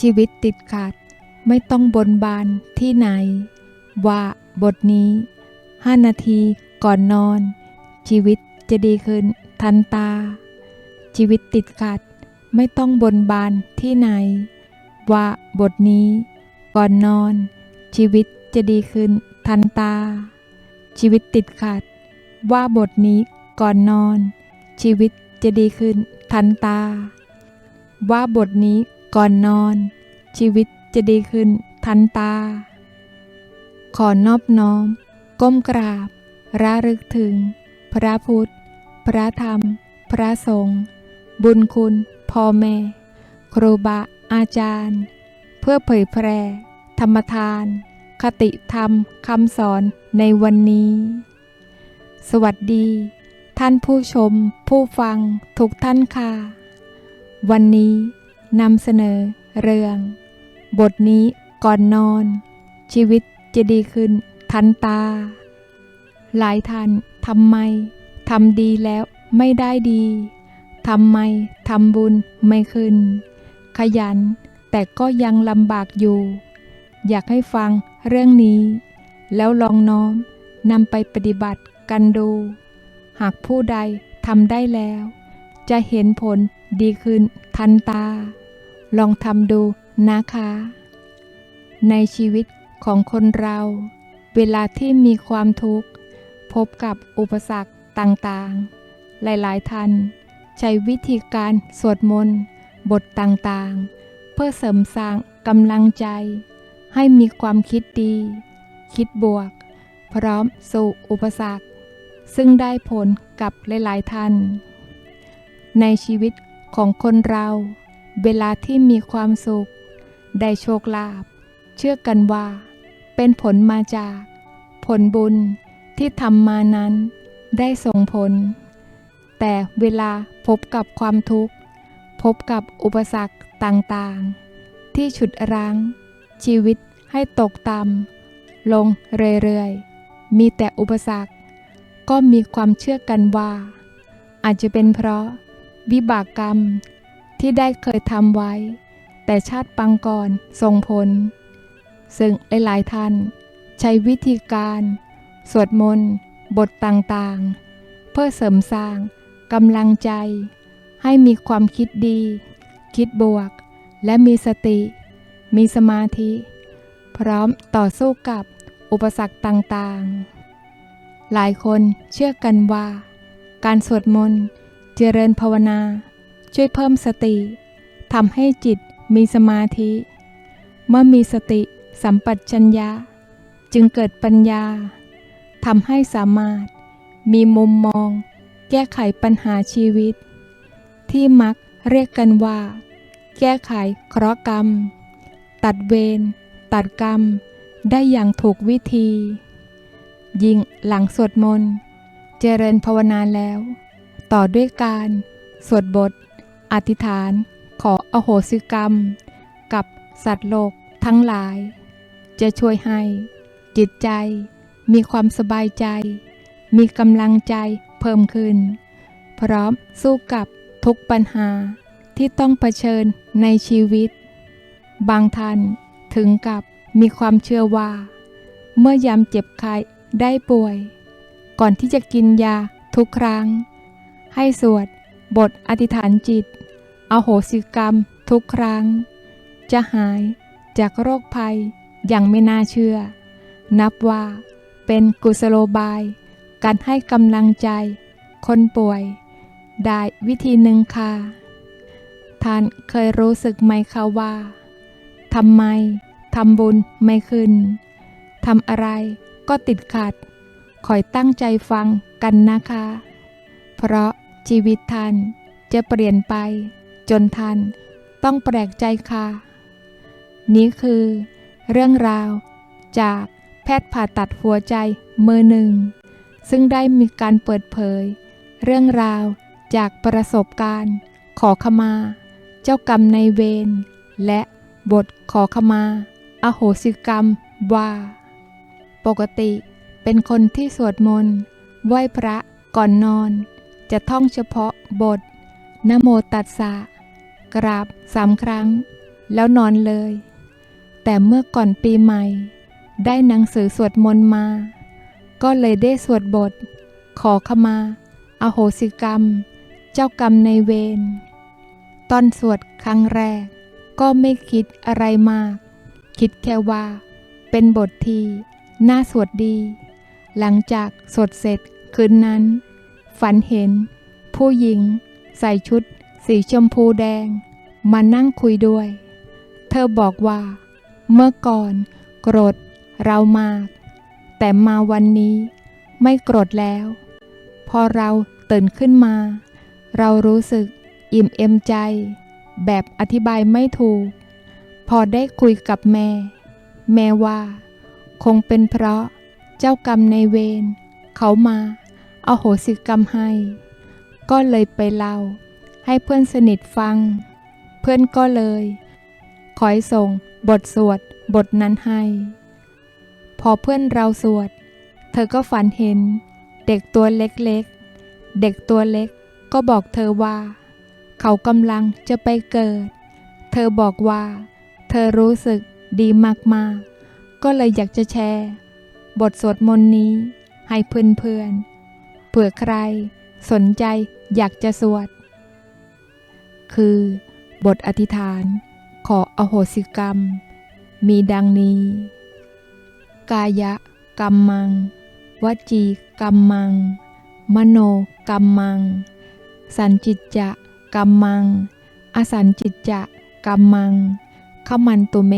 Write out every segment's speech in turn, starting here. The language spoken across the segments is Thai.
ชีวิตติดขัดไม่ต้องบนบานที่ไหน ว่าบทนี้ 5 นาทีก่อนนอน ชีวิตจะดีขึ้นทันตา ชีวิตติดขัด ไม่ต้องบนบานที่ไหน ว่าบทนี้ ก่อนนอน ชีวิตจะดีขึ้นทันตา ชีวิตติดขัด ว่าบทนี้ก่อนนอน ชีวิตจะดีขึ้นทันตา ว่าบทนี้ ก่อนนอน ชีวิตจะดีขึ้นทันตา ขอนอบน้อม ก้มกราบระลึกถึง พระพุทธ พระธรรม พระสงฆ์บุญคุณ พ่อแม่ ครูบาอาจารย์ เพื่อเผยแพร่ ธรรมทาน คติธรรมคำสอนในวันนี้ สวัสดี ท่านผู้ชม ผู้ฟังทุกท่านค่ะ วันนี้ นำเสนอ เรื่อง บทนี้ก่อนนอน ชีวิตจะดีขึ้น ทันตา หลายท่านทำไมทำดีแล้วไม่ได้ดีทำไมทำบุญไม่ขึ้น ขยัน แต่ก็ยังลำบากอยู่ อยากให้ฟังเรื่องนี้ แล้วลองน้อมนำไปปฏิบัติกันดู หากผู้ใดทำได้แล้ว จะเห็นผล ดีขึ้นทันตา ลองทำดูนะคะ ในชีวิตของคนเรา เวลาที่มีความทุกข์ พบกับอุปสรรคต่างๆ หลายๆท่านใช้วิธีการสวดมนต์ บทต่างๆ เพื่อเสริมสร้างกำลังใจ ให้มีความคิดดี คิดบวก พร้อมสู่อุปสรรค ซึ่งได้ผลกับหลายๆท่านในชีวิต ของคนเรา เวลาที่มีความสุข ได้โชคลาภเชื่อกันว่า เป็นผลมาจาก ผลบุญที่ทำมานั้น ได้ส่งผล แต่เวลาพบกับความทุกข์ พบกับอุปสรรคต่างๆ ที่ฉุดรั้ง ชีวิตให้ตกต่ำลงเรื่อยๆ มีแต่อุปสรรค ก็มีความเชื่อกันว่า อาจจะเป็นเพราะ วิบากกรรมที่ได้เคยทำไว้ แต่ชาติปังก่อนส่งผล ซึ่งหลายๆท่าน ใช้วิธีการ สวดมนต์ บทต่างๆ เพื่อเสริมสร้างกำลังใจ ให้มีความคิดดี คิดบวก และมีสติ มีสมาธิ พร้อมต่อสู้กับอุปสรรคต่างๆ หลายคนเชื่อกันว่า การสวดมนต์ เจริญภาวนา ช่วยเพิ่มสติทำให้จิตมีสมาธิ เมื่อมีสติสัมปชัญญะ จึงเกิดปัญญาทำให้สามารถมีมุมมอง แก้ไขปัญหาชีวิต ที่มักเรียกกันว่า แก้ไขเคราะห์กรรม ตัดเวรตัดกรรม ได้อย่างถูกวิธี ยิ่งหลังสวดมนต์ เจริญภาวนาแล้ว ต่อด้วยการ สวดบท อธิษฐาน ขออโหสิกรรม กับสัตว์โลกทั้งหลาย จะช่วยให้ จิตใจ มีความสบายใจ มีกำลังใจเพิ่มขึ้น พร้อมสู้กับทุกปัญหาที่ต้องเผชิญในชีวิต บางท่านถึงกับมีความเชื่อว่า เมื่อยามเจ็บไข้ได้ป่วย ก่อนที่จะกินยาทุกครั้ง ให้สวด บทอธิษฐานจิต อโหสิกรรมทุกครั้ง จะหายจากโรคภัยอย่างไม่น่าเชื่อ นับว่าเป็นกุศโลบาย การให้กำลังใจ คนป่วย ได้วิธีหนึ่งค่ะ ท่านเคยรู้สึกไหมคะว่าทำไมทำบุญไม่ขึ้นทำอะไรก็ติดขัดคอยตั้งใจฟังกันนะคะ เพราะ ชีวิตท่านจะเปลี่ยนไป จนท่านต้องแปลกใจค่ะ นี้คือ เรื่องราวจากแพทย์ผ่าตัดหัวใจมือหนึ่ง ซึ่งได้มีการเปิดเผย เรื่องราวจากประสบการณ์ ขอขมา เจ้ากรรมในเวรและบทขอขมา อโหสิกรรมว่า ปกติเป็นคนที่สวดมนต์ไหว้พระก่อนนอน จะท่องเฉพาะบทนโมตัสสะกราบสามครั้ง แล้วนอนเลย แต่เมื่อก่อนปีใหม่ ได้หนังสือสวดมนต์มา ก็เลยได้สวดบท ขอขมา อโหสิกรรม เจ้ากรรมในเวรตอนสวดครั้งแรก ก็ไม่คิดอะไรมาก คิดแค่ว่า เป็นบทที่น่าสวดดี หลังจากสวดเสร็จคืนนั้น ฝันเห็น ผู้หญิง ใส่ชุด สีชมพูแดง มานั่งคุยด้วย เธอบอกว่า เมื่อก่อนโกรธเรามาก แต่มาวันนี้ไม่โกรธแล้ว พอเราตื่นขึ้นมา เรารู้สึกอิ่มเอมใจ แบบอธิบายไม่ถูก พอได้คุยกับแม่ แม่ว่า คงเป็นเพราะเจ้ากรรมในเวรเขามา อาโหสิกรรมให้ ก็เลยไปเล่า ให้เพื่อนสนิทฟัง เพื่อนก็เลยคอยส่งบทสวดบทนั้นให้ พอเพื่อนเราสวด เธอก็ฝันเห็น เด็กตัวเล็กๆ เด็กตัวเล็กก็บอกเธอว่า เขากำลังจะไปเกิด เธอบอกว่า เธอรู้สึกดีมากๆ ก็เลยอยากจะแชร์ บทสวดมนต์นี้ให้เพื่อนๆ ผื่อใคร สนใจอยากจะสวด คือ บทอธิษฐาน ขออโหสิกรรม มีดังนี้ กายะกรรมัง วจีกรรมัง มโนกรรมัง สันจิตจะกรรมัง อสันจิตจะกรรมังขมันตุเม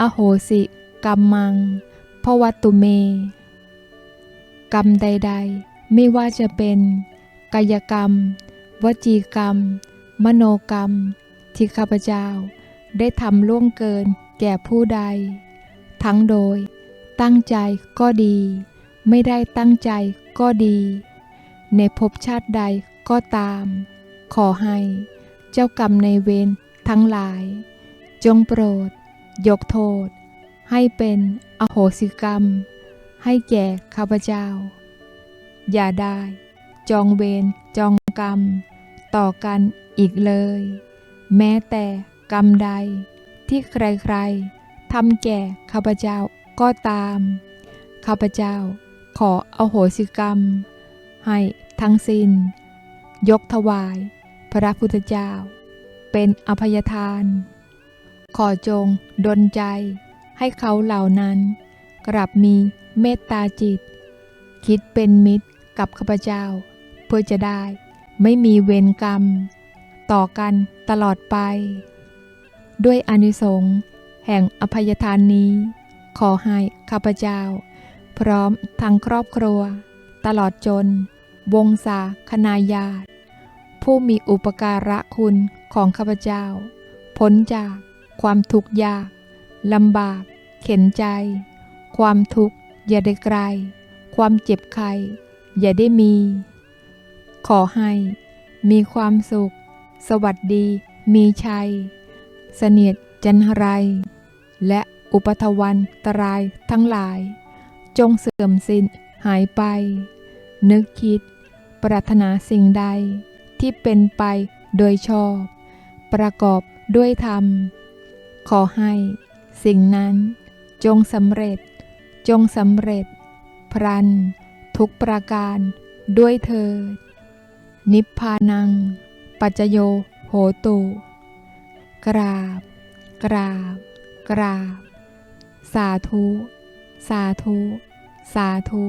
อโหสิกรรมังภวตุเม กรรมใด ๆ ไม่ว่าจะเป็นกายกรรม วจีกรรม มโนกรรม ที่ข้าพเจ้า ได้ทำล่วงเกินแก่ผู้ใด ทั้งโดย ตั้งใจก็ดี ไม่ได้ตั้งใจก็ดี ในภพชาติใดก็ตาม ขอให้เจ้ากรรมในเวรทั้งหลาย จงโปรด ยกโทษ ให้เป็นอโหสิกรรม ให้แก่ข้าพเจ้า อย่าได้ จองเวรจองกรรม ต่อกันอีกเลย แม้แต่กรรมใด ที่ใครๆทำแก่ข้าพเจ้าก็ตาม ข้าพเจ้าขออโหสิกรรม ให้ทั้งสิ้น ยกถวาย พระพุทธเจ้า เป็นอภัยทาน ขอจงดลใจให้เขาเหล่านั้น กลับมีเมตตาจิต คิดเป็นมิตร กับข้าพเจ้า เพื่อจะได้ ไม่มีเวรกรรม ต่อกันตลอดไป ด้วยอนิสงส์แห่งอภัยทานนี้ ขอให้ข้าพเจ้า พร้อมทั้งครอบครัว ตลอดจน วงศาคณาญาติ ผู้มีอุปการะคุณของข้าพเจ้า พ้นจากความทุกข์ยากลำบาก เข็นใจ ความทุกข์อย่าได้ไกล ความเจ็บไข้ อย่าได้มี ขอให้ มีความสุข สวัสดี มีชัย เสนียดจันไร และอุปทวันตรายทั้งหลาย จงเสื่อมสิ้นหายไป นึกคิด ปรารถนาสิ่งใด ที่เป็นไปโดยชอบ ประกอบด้วยธรรม ขอให้ สิ่งนั้น จงสำเร็จ จงสำเร็จ พรัน ทุกประการด้วยเธอ นิพพานัง ปัจโยโหตุ กราบ กราบ กราบ สาธุ สาธุ สาธุ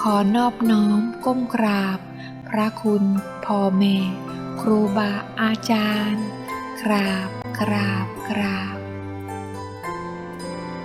ขอนอบน้อมก้มกราบ พระคุณพ่อแม่ ครูบาอาจารย์ กราบ กราบ กราบ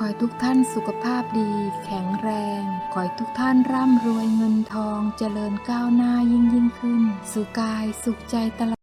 ขอให้ทุกท่านสุขภาพดี แข็งแรง ขอให้ทุกท่านร่ำรวยเงินทองเจริญก้าวหน้ายิ่งยิ่งขึ้น สุขกายสุขใจตลอด